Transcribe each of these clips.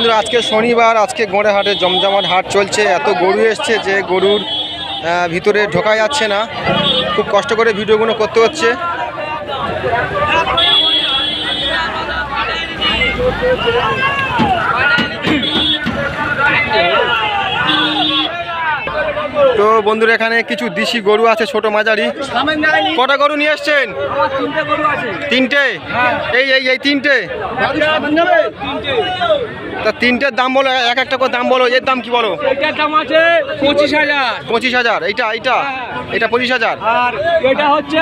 বন্ধুরা আজকে শনিবার, আজকে গোড়ে হাটে জমজমাট হাট চলছে। এত গরু এসছে যে গরুর ভিতরে ঢোকা যাচ্ছে না। খুব কষ্ট করে ভিডিওগুলো করতে হচ্ছে। তো বন্ধুরা, এখানে কিছু দেশি গরু আছে, ছোট মাঝারি। কটা গরু নিয়ে এসছেন? তিনটে? এই এই এই তিনটে? তা তিনটের দাম বলো এক একটা করে দাম বলো এর দাম কি বলো? এটার দাম আছে পঁচিশ হাজার। পঁচিশ হাজার এইটা এইটা? এটা পঁচিশ হাজার? আর এটা হচ্ছে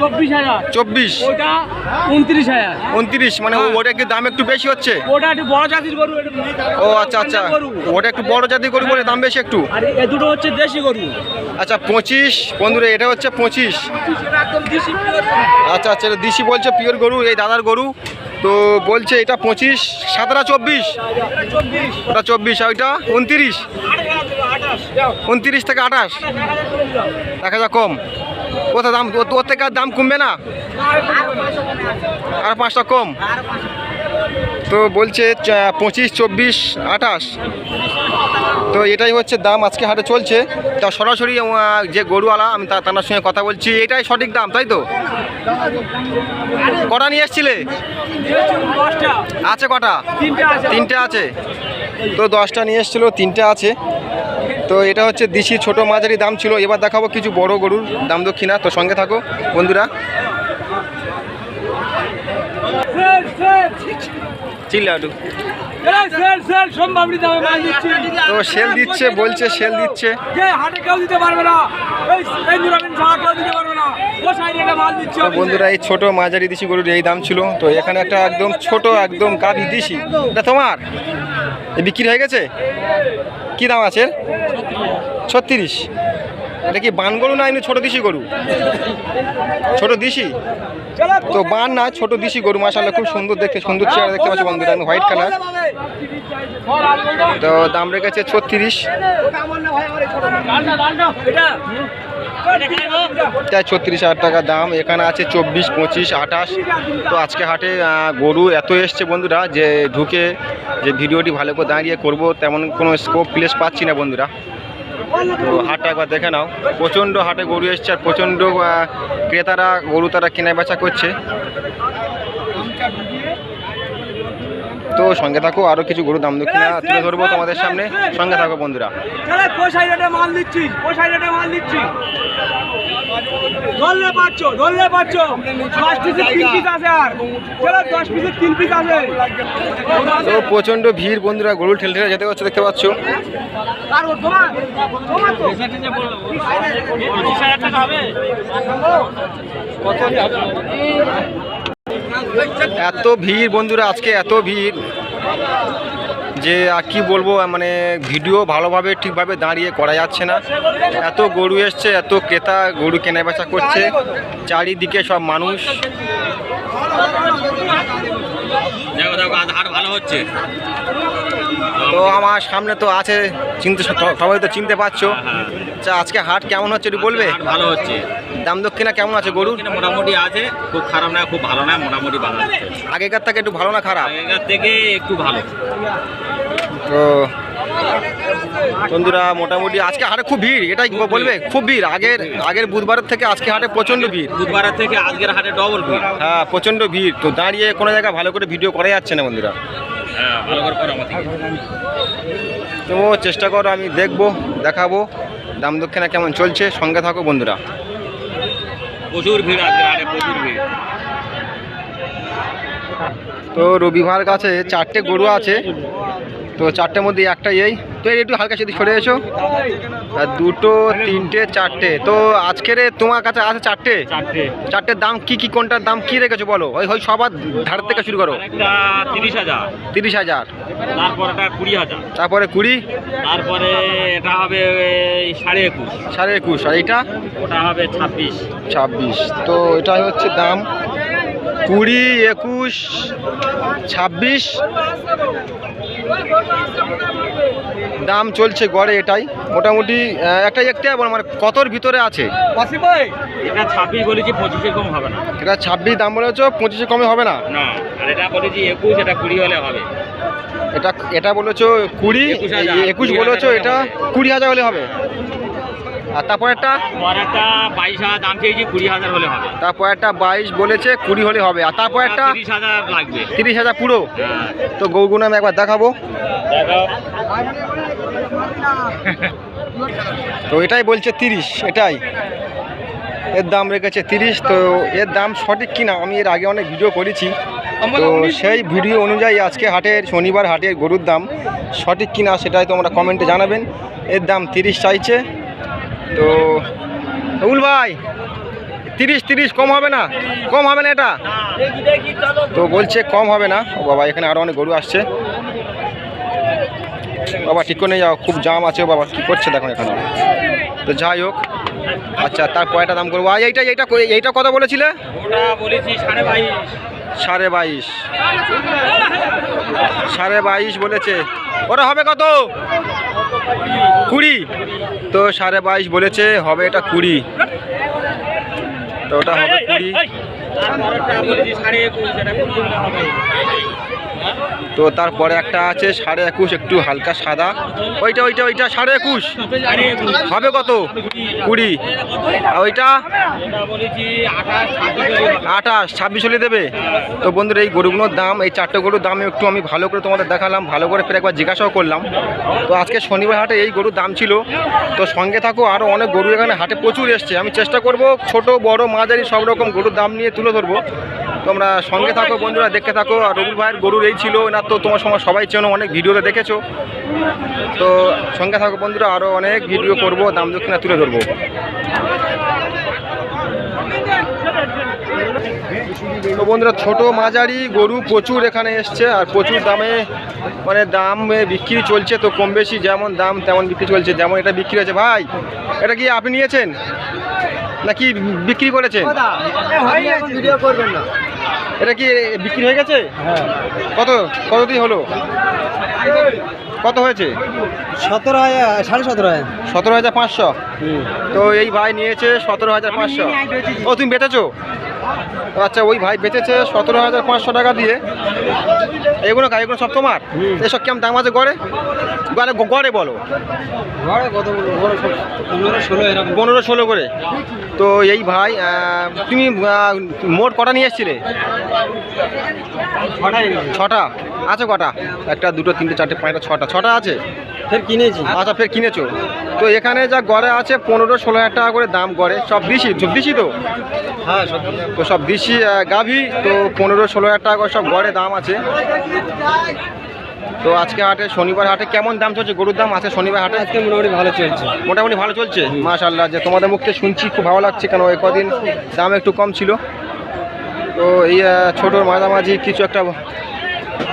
চব্বিশ হাজার। চব্বিশ? ওটা উনত্রিশ হাজার। উনত্রিশ মানে ও- ওটা একটু দাম একটু বেশি হচ্ছে? ওটা একটু বড় জাতির গরু ও আচ্ছা আচ্ছা। ওটা একটু বড় জাতি গরু বলে দাম বেশি একটু? আর এ দুটো হচ্ছে দেশি গরু। আচ্ছা পঁচিশ বন্ধুরা এটা হচ্ছে পঁচিশ। আচ্ছা আচ্ছা এটা দিশি বলছে পিওর গরু এই দাদার গরু। তো বলছে এটা পঁচিশ, সাতটা চব্বিশ। ওটা চব্বিশ, আর ওইটা উনত্রিশ। উনত্রিশ থেকে আঠাশ। দেখা যাক কম। কোথা দাম ওর থেকে আর দাম কমবে না? আর পাঁচটা কম। তো বলছে পঁচিশ, চব্বিশ, আঠাশ। তো এটাই হচ্ছে দাম আজকে হাটে চলছে। তা সরাসরি যে গরুওয়ালা, আমি তার সঙ্গে কথা বলছি। এটাই সঠিক দাম, তাই তো? কটা নিয়ে এসছিলে? আছে কটা? তিনটে আছে। তো দশটা নিয়ে এসেছিল, তিনটে আছে। তো এটা হচ্ছে দিশি ছোট মাঝারি দাম ছিল। এবার দেখাবো কিছু বড় গরুর দাম দক্ষিণা। তো সঙ্গে থাকো, বন্ধুরা। সেল সেল চিল্লা একটু এই সেল সেল সম্ভাবনি দামে মাল দিচ্ছি তো সেল দিচ্ছে বলছে সেল দিচ্ছে। যে হাটে কেউ দিতে পারবে না এই এই নুরাবিন ছাড়া কেউ দিতে পারবে না ও সাইডে মাল দিচ্ছে তো বন্ধুরা এই ছোট মাঝারি দিশি গরুর এই দাম ছিল তো এখানে একটা একদম ছোট একদম গাভি দিশি। এটা তোমার? বিক্রি হয়ে গেছে? কি দাম আছে? ছত্রিশ। এটা কি বান গরু না এমনি ছোট দিশি গরু? ছোট দিশি? তো বান না, ছোট দিশি গরু মাসাল্লাহ খুব সুন্দর দেখতে, সুন্দর চেহারা দেখতে পাচ্ছি বন্ধুরা আমি হোয়াইট কালার তো দাম রেখেছে ছত্রিশ। তাই ছত্রিশ হাজার টাকা দাম, এখানে আছে চব্বিশ, পঁচিশ, আঠাশ। তো আজকে হাটে গরু এত এসছে বন্ধুরা, যে ঢুকে যে ভিডিওটি ভালো করে দাঁড়িয়ে করব, তেমন কোনো স্কোপ প্লেস পাচ্ছি না বন্ধুরা। তো হাটটা একবার দেখে নাও। প্রচণ্ড হাটে গরু এসছে আর প্রচণ্ড ক্রেতারা, গরু তারা কেনা বেচা করছে। তো সঙ্গে থাকো আরও কিছু গরু দাম দক্ষিণা তুলে ধরবো তোমাদের সামনে। সঙ্গে থাকো বন্ধুরা। মাল দিচ্ছি মাল দিচ্ছি ধরলে পাচ্ছ ধরলে পাচ্ছ দশ পিসের তিন পিস আছে আর। চলো দশ পিসের তিন পিস আছে। তো প্রচণ্ড ভিড় বন্ধুরা গরু ঠেলে ঠেলে যেতে পারছ দেখতে পাচ্ছ। আর এত ভিড় বন্ধুরা, আজকে এত ভিড় যে আর কি বলব মানে ভিডিও ভালোভাবে, ঠিকভাবে দাঁড়িয়ে করা যাচ্ছে না। এত গরু এসছে, এত ক্রেতা গরু কেনা বেচা করছে। চারিদিকে সব মানুষ। দেখো দেখো হাট ভালো হচ্ছে। তো আমার সামনে তো আছে চিনতে সবাই তো চিনতে পারছ। আচ্ছা আজকে হাট কেমন হচ্ছে একটু বলবে? ভালো হচ্ছে। দাম দক্ষিণা কেমন আছে গরু মোটামুটি আছে খুব খারাপ না খুব ভালো না মোটামুটি ভালো আগেকার থেকে একটু ভালো না খারাপ? আগেকার থেকে একটু ভালো। তো বন্ধুরা মোটামুটি আজকে হাটে খুব ভিড় এটাই বলবে? খুব ভিড় আগের আগের বুধবারের থেকে আজকে হাটে প্রচণ্ড ভিড়। বুধবারের থেকে আজকের হাটে ডবল ভিড়। হ্যাঁ প্রচণ্ড ভিড়। তো দাঁড়িয়ে কোনো জায়গায় ভালো করে ভিডিও করা যাচ্ছে না বন্ধুরা। হ্যাঁ ভালো করে করো আমার থেকে। তো চেষ্টা করো আমি দেখব দেখাবো দাম দক্ষিণা কেমন চলছে সঙ্গে থাকো বন্ধুরা। প্রচুর ভিড় আজকের হাটে প্রচুর ভিড়। তো রবিবার কাছে চারটে গরু আছে। তো চারটের মধ্যে একটা এই। তো একটু হালকা সেদিকে সরে এসো। আর দুটো তিনটে চারটে। তো আজকের তোমার কাছে আছে চারটে? চারটে। চারটের দাম কি কি কোনটার দাম কি রেখেছো বলো? ওই ওই সবার ধার থেকে শুরু করো। তিরিশ হাজার। তিরিশ হাজার। কুড়ি হাজার। তারপরে কুড়ি? তারপরে এটা হবে সাড়ে একুশ। সাড়ে একুশ। আর এইটা? ওটা হবে ছাব্বিশ। ছাব্বিশ। তো এটাই হচ্ছে দাম। কুড়ি একুশ ছাব্বিশ। দাম চলছে গড়ে এটাই। মোটামুটি একটা একটা বল মানে কতর ভিতরে আছে? এটা ছাব্বিশ বলেছি পঁচিশে কম হবে না। এটা ছাব্বিশ দাম বলেছ পঁচিশে কমে হবে না? না আর এটা বলেছি একুশ এটা কুড়ি হলে হবে। এটা এটা বলেছ কুড়ি একুশ। বলেছ এটা কুড়ি হাজার হলে হবে? আর তারপর একটা পরেরটা বাইশ হাজার দাম চেয়েছি কুড়ি হাজার হলে হবে। তারপর একটা বাইশ বলেছে কুড়ি হলে হবে। আর তারপর একটা তিরিশ হাজার লাগবে। তিরিশ হাজার পুরো? হ্যাঁ। তো গৌগুণ আমি একবার দেখাবো। তো এটাই বলছে তিরিশ এটাই। এর দাম রেখেছে তিরিশ তো এর দাম সঠিক কিনা আমি এর আগে অনেক ভিডিও করেছি। তো সেই ভিডিও অনুযায়ী আজকে হাটের শনিবার হাটের গরুর দাম সঠিক কিনা সেটাই তোমরা কমেন্টে জানাবেন। এর দাম তিরিশ চাইছে। তো উল ভাই তিরিশ তিরিশ কম হবে না? কম হবে না এটা? তো বলছে কম হবে না। ও বাবা এখানে আরও অনেক গরু আসছে। বাবা ঠিক করে যাও খুব জাম আছে ও বাবা কী করছে দেখুন এখানে? তো যাই হোক আচ্ছা তার কয়টা দাম করব? আর এইটা এইটা এইটা কত বলেছিলে? সাড়ে বাইশ। সাড়ে বাইশ বলেছে। ওটা হবে কত? কুড়ি। তো সাড়ে বাইশ বলেছে হবে এটা কুড়ি। তো ওটা হবে কুড়ি। তো তারপরে একটা আছে, সাড়ে একুশ, একটু হালকা সাদা। ওইটা ওইটা ওইটা, সাড়ে একুশ। হবে কত? কুড়ি। আর ওইটা? আঠাশ, ছাব্বিশ হলে দেবে। তো বন্ধুরা, এই গরুগুলোর দাম, এই চারটে গরুর দাম একটু আমি ভালো করে তোমাদের দেখালাম, ভালো করে ফের একবার জিজ্ঞাসাও করলাম। তো আজকে শনিবার হাটে এই গরুর দাম ছিল। তো সঙ্গে থাকো আরও অনেক গরু এখানে হাটে প্রচুর এসছে। আমি চেষ্টা করব ছোট, বড়, মাঝারি সব রকম গরুর দাম নিয়ে তুলে ধরবো। তোমরা সঙ্গে থাকো, বন্ধুরা, দেখতে থাকো। আর রবুল ভাইয়ের গরুর এই ছিল না তো তোমার সময় সবাই চেনো, অনেক ভিডিওতে দেখেছ। তো সঙ্গে থাকো, বন্ধুরা আরও অনেক ভিডিও করব, দাম দক্ষিণা তুলে ধরবো। তো বন্ধুরা, ছোট মাঝারি গরু প্রচুর এখানে এসছে, আর প্রচুর দামে মানে দাম বিক্রি চলছে, তো কম বেশি যেমন দাম, তেমন বিক্রি চলছে, যেমন এটা বিক্রি হয়েছে। ভাই, এটা কি আপনি নিয়েছেন? নাকি বিক্রি করেছেন ভিডিও করবেন না এটা কি বিক্রি হয়ে গেছে কত কতদিন হলো কত হয়েছে সতেরো হাজার সাড়ে সতেরো হাজার সতেরো হাজার পাঁচশো তো এই ভাই নিয়েছে সতেরো হাজার পাঁচশো ও তুমি বেচেছো আচ্ছা ওই ভাই বেচেছে সতেরো হাজার পাঁচশো টাকা দিয়ে। এগুলো কা- এগুলো সব তোমার? এসব কেমন দাম আছে গড়ে? গড়ে গড়ে বলো। পনেরো ষোলো করে। তো এই ভাই তুমি মোট কটা নিয়ে এসছিলে? ছটা? আছে কটা? একটা দুটো তিনটে চারটে পাঁচটা ছটা। ছটা আছে? ফের কিনেছি। আচ্ছা ফের কিনেছো। তো এখানে যা গড়ে আছে পনেরো ষোলো হাজার টাকা করে দাম গড়ে। সব সব দিছি তো? হ্যাঁ তো সব আহ, গাভী তো পনেরো ষোলো হাজার টাকা করে সব গড়ে দাম আছে। তো আজকে হাটে শনিবার হাটে কেমন দাম চলছে? গরুর দাম আছে শনিবার হাটে? আজকে মোটামুটি ভালো চলছে। মোটামুটি ভালো চলছে? মাশাল্লাহ যে তোমাদের মুখ শুনছি খুব ভালো লাগছে কেন এই কদিন দাম একটু কম ছিল। তো এই ছোটোর মাঝামাঝি কিছু একটা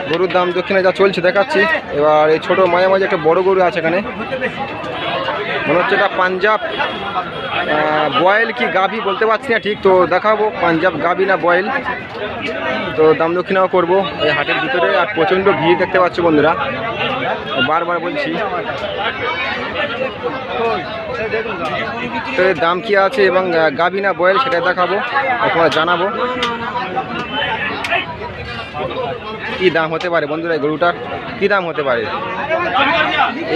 গরুর দাম দক্ষিণে যা চলছে দেখাচ্ছি। এবার এই ছোটো মাঝামাঝি একটা বড় গরু আছে এখানে। মনে হচ্ছে এটা পাঞ্জাব বয়েল কি গাভি বলতে পারছি না ঠিক, তো দেখাবো পাঞ্জাব গাভি না বয়েল। তো দাম দক্ষিণাও করব এই হাটের ভিতরে, আর প্রচণ্ড ভিড় দেখতে পাচ্ছ বন্ধুরা। বারবার বলছি। তো দাম কি আছে এবং গাভী না বয়েল সেটা দেখাবো তোমার জানাব। কি দাম হতে পারে বন্ধুরা এই গরুটার? কি দাম হতে পারে?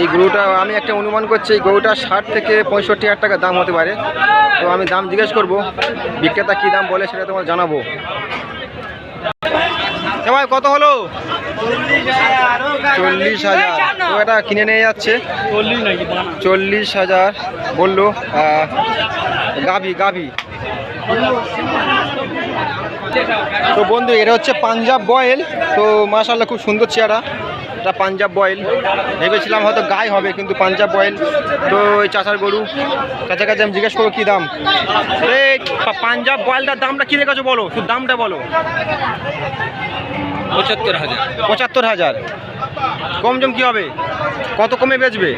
এই গরুটা আমি একটা অনুমান করছি, এই গরুটা ষাট থেকে পঁয়ষট্টি হাজার টাকা দাম হতে পারে। তো আমি দাম জিজ্ঞেস করব, বিক্রেতা কি দাম বলে সেটা তোমার জানাব। ভাই, কত হলো? চল্লিশ হাজার। তো এটা কিনে নিয়ে যাচ্ছে। চল্লিশ হাজার বলল গাভি গাভি। তো বন্ধু এটা হচ্ছে পাঞ্জাব বয়েল। তো মাশাল্লাহ খুব সুন্দর চেহারা। এটা পাঞ্জাব বয়েল। ভেবেছিলাম হয়তো গায়ে হবে কিন্তু পাঞ্জাব বয়েল। তো এই চাষার গরু কাছে কাছে আমি জিজ্ঞেস করব কী দাম? এই পাঞ্জাব বয়েলটার দামটা কী রেখেছো বলো? শুধু দামটা বলো। পঁচাত্তর হাজার। পঁচাত্তর হাজার। কম জম কী হবে? কত কমে বেচবে?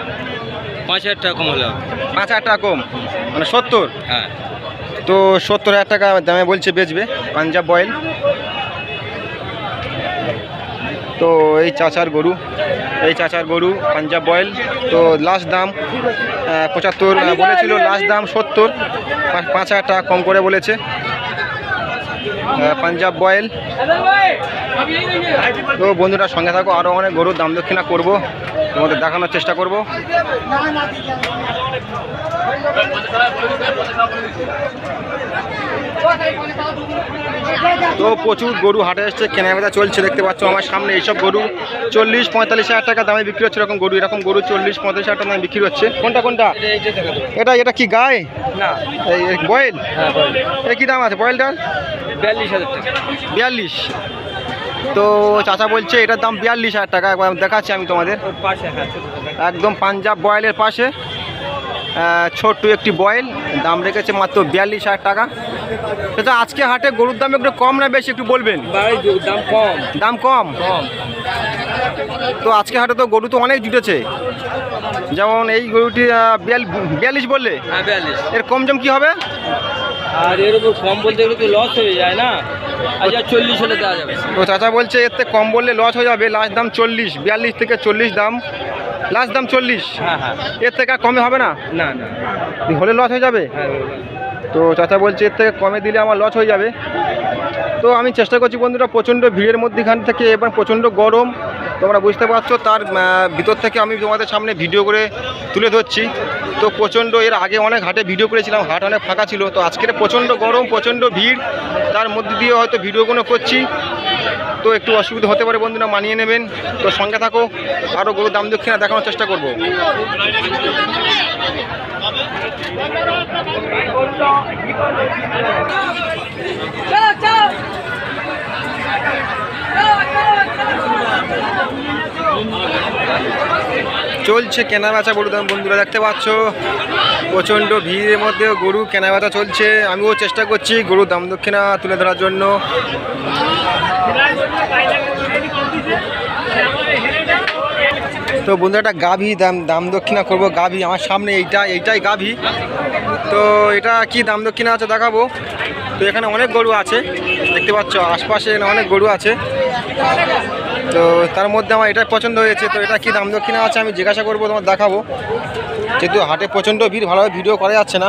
পাঁচ হাজার টাকা কম হলে পাঁচ হাজার টাকা কম। মানে সত্তর? হ্যাঁ। তো সত্তর হাজার টাকা দামে বলছে বেচবে, পাঞ্জাব বয়েল। তো এই চাচার গরু, এই চাচার গরু পাঞ্জাব বয়েল। তো লাস্ট দাম পঁচাত্তর বলেছিল, লাস্ট দাম সত্তর পাঁচ- হাজার টাকা কম করে বলেছে। পাঞ্জাব বয়েল। তো বন্ধুরা, সঙ্গে থাকো আরও অনেক গরুর দাম দক্ষিণা করব, তোমাদের দেখানোর চেষ্টা করব। তো প্রচুর গরু হাটে এসছে কেনা বেচা চলছে দেখতে পাচ্ছ আমার সামনে এইসব গরু। চল্লিশ পঁয়তাল্লিশ হাজার টাকা দামে বিক্রি হচ্ছে এরকম গরু এরকম গরু চল্লিশ পঁয়তাল্লিশ হাজার টাকা দামে বিক্রি হচ্ছে। কোনটা কোনটা? এটা এটা কি গায়ে না। বয়েল? এটা কি দাম আছে বয়েলটার? বিয়াল্লিশ হাজার টাকা। বিয়াল্লিশ। তো চাচা বলছে এটার দাম বিয়াল্লিশ হাজার টাকা একবার দেখাচ্ছি আমি তোমাদের। হ্যাঁ একদম পাঞ্জাব বয়েলের পাশে। ছোট্ট একটি বয়েল দাম রেখেছে মাত্র বিয়াল্লিশ হাজার টাকা। সেটা আজকে হাটে গরুর দাম একটু কম না বেশি একটু বলবেন? দাম কম। দাম কম তো আজকে হাটে তো গরু তো অনেক জুটেছে। যেমন এই গরুটি বিয়াল্লিশ বললে? হ্যাঁ এর কম জম কি হবে? আর এর উপর কম বলতে গেলে তো লস হয়ে যায় না? আচ্ছা চল্লিশ হলে দেওয়া যাবে। তো চাচা বলছে এর থেকে কম বললে লস হয়ে যাবে। লাস্ট দাম চল্লিশ বিয়াল্লিশ থেকে চল্লিশ দাম। লাস্ট দাম চল্লিশ। হ্যাঁ হ্যাঁ। এর থেকে আর কমে হবে না? না না। হলে লস হয়ে যাবে? হ্যাঁ তো চাচা বলছে এর থেকে কমে দিলে আমার লস হয়ে যাবে। তো আমি চেষ্টা করছি বন্ধুরা প্রচণ্ড ভিড়ের মধ্যেখান থেকে এবার প্রচণ্ড গরম। তোমরা বুঝতে পারছ তার ভিতর থেকে আমি তোমাদের সামনে ভিডিও করে তুলে ধরছি। তো প্রচণ্ড এর আগে অনেক হাটে ভিডিও করেছিলাম হাট অনেক ফাঁকা ছিল। তো আজকের প্রচণ্ড গরম প্রচণ্ড ভিড়। তার মধ্যে দিয়ে হয়তো ভিডিওগুলো করছি। তো একটু অসুবিধা হতে পারে বন্ধুরা, মানিয়ে নেবেন। তো সঙ্গে থাকো আরও গরুর দাম দক্ষিণা দেখানোর চেষ্টা করব। চলছে কেনা বেচা দাম বন্ধুরা, দেখতে পাচ্ছ? প্রচণ্ড ভিড়ের মধ্যে গরু কেনা বেচা চলছে। আমিও চেষ্টা করছি গরুর দাম দক্ষিণা তুলে ধরার জন্য। তো বন্ধুরা, একটা গাভী দাম দাম দক্ষিণা করব, গাভী আমার সামনে এইটা, এইটাই গাভী। তো এটা কি দাম দক্ষিণা আছে দেখাবো। তো এখানে অনেক গরু আছে, দেখতে পাচ্ছ, আশপাশে অনেক গরু আছে। তো তার মধ্যে আমার এটা পছন্দ হয়েছে তো এটা কি দাম দক্ষিণা আছে আমি জিজ্ঞাসা করব তোমার দেখাবো। যেহেতু হাটে প্রচণ্ড ভিড় ভালোভাবে ভিডিও করা যাচ্ছে না।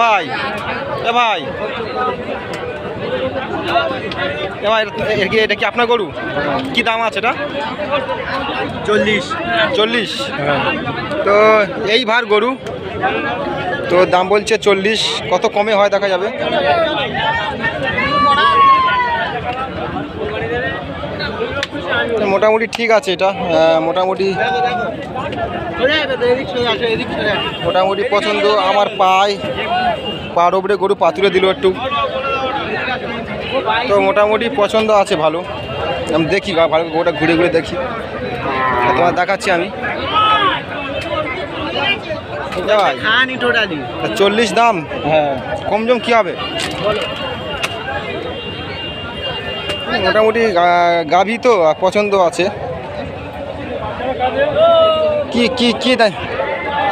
ভাই এ ভাই। এ ভাই কি এটা কি আপনার গরু? কি দাম আছে এটা? চল্লিশ। চল্লিশ। তো এই ভার গরু তো দাম বলছে চল্লিশ। কত কমে হয় দেখা যাবে? মোটামুটি ঠিক আছে এটা মোটামুটি মোটামুটি পছন্দ। আমার পায় পার ওপরে গরু পাতুরে দিল একটু। তো মোটামুটি পছন্দ আছে ভালো। আমি দেখি ভালো গোটা ঘুরে ঘুরে দেখি। তোমার দেখাচ্ছি আমি। চল্লিশ দাম? হ্যাঁ। কম জম কী হবে? মোটামুটি গা- গাভী তো পছন্দ আছে। কি কি কি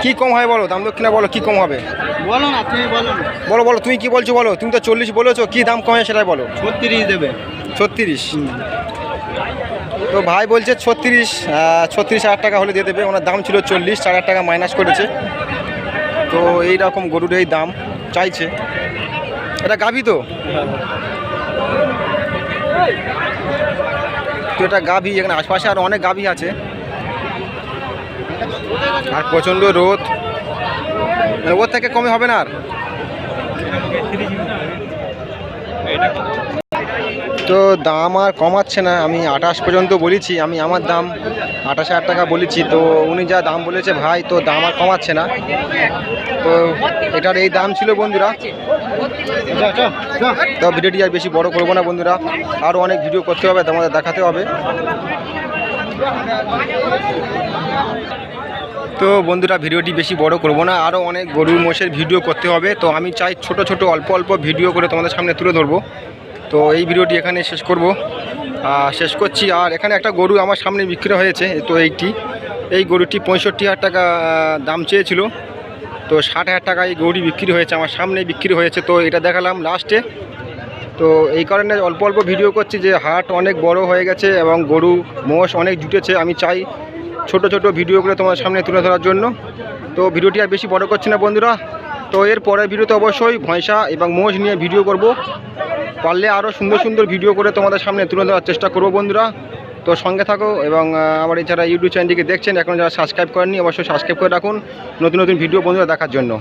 কি কম হয় বলো? দাম দক্ষিণা বলো কি কম হবে? বলো না তুমি বলো বলো বলো তুমি কি বলছো বলো? তুমি তো চল্লিশ বলেছ কি দাম কমে সেটাই বলো। ছত্রিশ দেবে। ছত্রিশ? তো ভাই বলছে ছত্রিশ ছত্রিশ হাজার টাকা হলে দিয়ে দেবে। ওনার দাম ছিল চল্লিশ চার হাজার টাকা মাইনাস করেছে। তো এই রকম গরুর এই দাম চাইছে। এটা গাভী তো? তো এটা গাভী, এখানে আশপাশে আর অনেক গাভী আছে। আর প্রচণ্ড রোদ। মানে ওর থেকে কমে হবে না আর? তো দাম আর কমাচ্ছে না, আমি আঠাশ পর্যন্ত বলেছি, আমি আমার দাম আঠাশ হাজার টাকা বলেছি, তো উনি যা দাম বলেছে ভাই, তো দাম আর কমাচ্ছে না। তো এটার এই দাম ছিল বন্ধুরা। তো ভিডিওটি আর বেশি বড় করব না বন্ধুরা। আরও অনেক ভিডিও করতে হবে তোমাদের দেখাতে হবে। তো বন্ধুরা ভিডিওটি বেশি বড় করব না আরও অনেক গরু মোষের ভিডিও করতে হবে। তো আমি চাই ছোট ছোট অল্প অল্প ভিডিও করে তোমাদের সামনে তুলে ধরবো। তো এই ভিডিওটি এখানে শেষ করব। শেষ করছি। আর এখানে একটা গরু আমার সামনে বিক্রি হয়েছে তো এইটি। এই গরুটি পঁয়ষট্টি হাজার টাকা দাম চেয়েছিল। তো ষাট হাজার টাকা এই বিক্রি হয়েছে, আমার সামনে বিক্রি হয়েছে। তো এটা দেখালাম লাস্টে তো এই কারণে অল্প অল্প ভিডিও করছি যে হাট অনেক বড় হয়ে গেছে এবং গরু মোষ অনেক জুটেছে। আমি চাই ছোট ছোট ভিডিওগুলো তোমার সামনে তুলে ধরার জন্য। তো ভিডিওটি আর বেশি বড় করছি না বন্ধুরা। তো এর পরের ভিডিওতে অবশ্যই ভয়সা এবং মোষ নিয়ে ভিডিও করব। পারলে আরও সুন্দর সুন্দর ভিডিও করে তোমাদের সামনে তুলে ধরার চেষ্টা করব বন্ধুরা। তো সঙ্গে থাকো এবং আমার আমার যারা ইউটিউব চ্যানেলটিকে দেখছেন, এখন যারা সাবস্ক্রাইব করেননি, অবশ্যই সাবস্ক্রাইব করে রাখুন। নতুন নতুন ভিডিও বন্ধুরা দেখার জন্য।